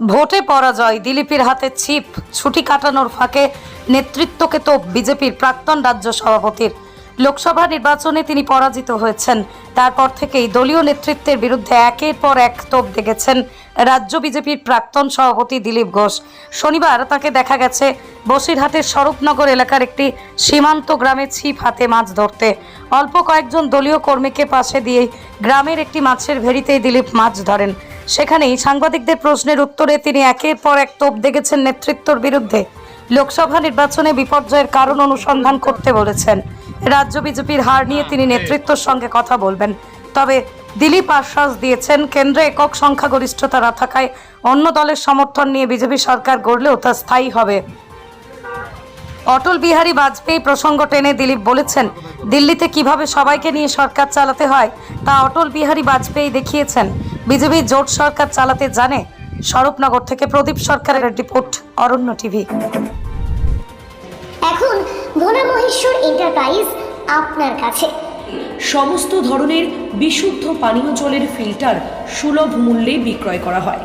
ভোটে পরাজয়, দিলীপের হাতে ছিপ, ছুটি কাটানোর ফাঁকে নেতৃত্বকে তো বিজেপির প্রাক্তন রাজ্য সভাপতির। লোকসভা নির্বাচনে তিনি পরাজিত হয়েছেন। তারপর থেকেই দলীয় নেতৃত্বের বিরুদ্ধে একের পর এক তোপ দেখেছেন রাজ্য বিজেপির প্রাক্তন সভাপতি দিলীপ ঘোষ। শনিবার তাকে দেখা গেছে বসিরহাটের স্বরূপনগর এলাকার একটি সীমান্ত গ্রামে ছিপ হাতে মাছ ধরতে। অল্প কয়েকজন দলীয় কর্মীকে পাশে দিয়ে গ্রামের একটি মাছের ভেড়িতেই দিলীপ মাছ ধরেন। সেখানেই সাংবাদিকদের প্রশ্নের উত্তরে তিনি একের পর এক তোপ দেখেছেন নেতৃত্বর বিরুদ্ধে। লোকসভা নির্বাচনে বিপর্যয়ের কারণ অনুসন্ধান করতে বলেছেন। রাজ্য বিজেপির হার নিয়ে তিনি নেতৃত্বর সঙ্গে কথা বলবেন। তবে দিলীপ আশ্বাস দিয়েছেন, কেন্দ্রে একক সংখ্যাগরিষ্ঠতা না থাকায় অন্য দলের সমর্থন নিয়ে বিজেপি সরকার গড়লেও তা স্থায়ী হবে। অটল বিহারী বাজপেয়ী প্রসঙ্গ টেনে দিলীপ বলেছেন, দিল্লিতে কীভাবে সবাইকে নিয়ে সরকার চালাতে হয়, তা অটল বিহারী বাজপেয়ী দেখিয়েছেন। বিজেপি জোট সরকার চালাতে জানে স্বরূপনগর থেকে প্রদীপ সরকারের রিপোর্ট অরণ্য টিভি। এখন ভোলা মহেশ্বর এন্টারপ্রাইজ আপনার কাছে। সমস্ত ধরনের বিশুদ্ধ পানীয় জলের ফিল্টার সুলভ মূল্যে বিক্রয় করা হয়।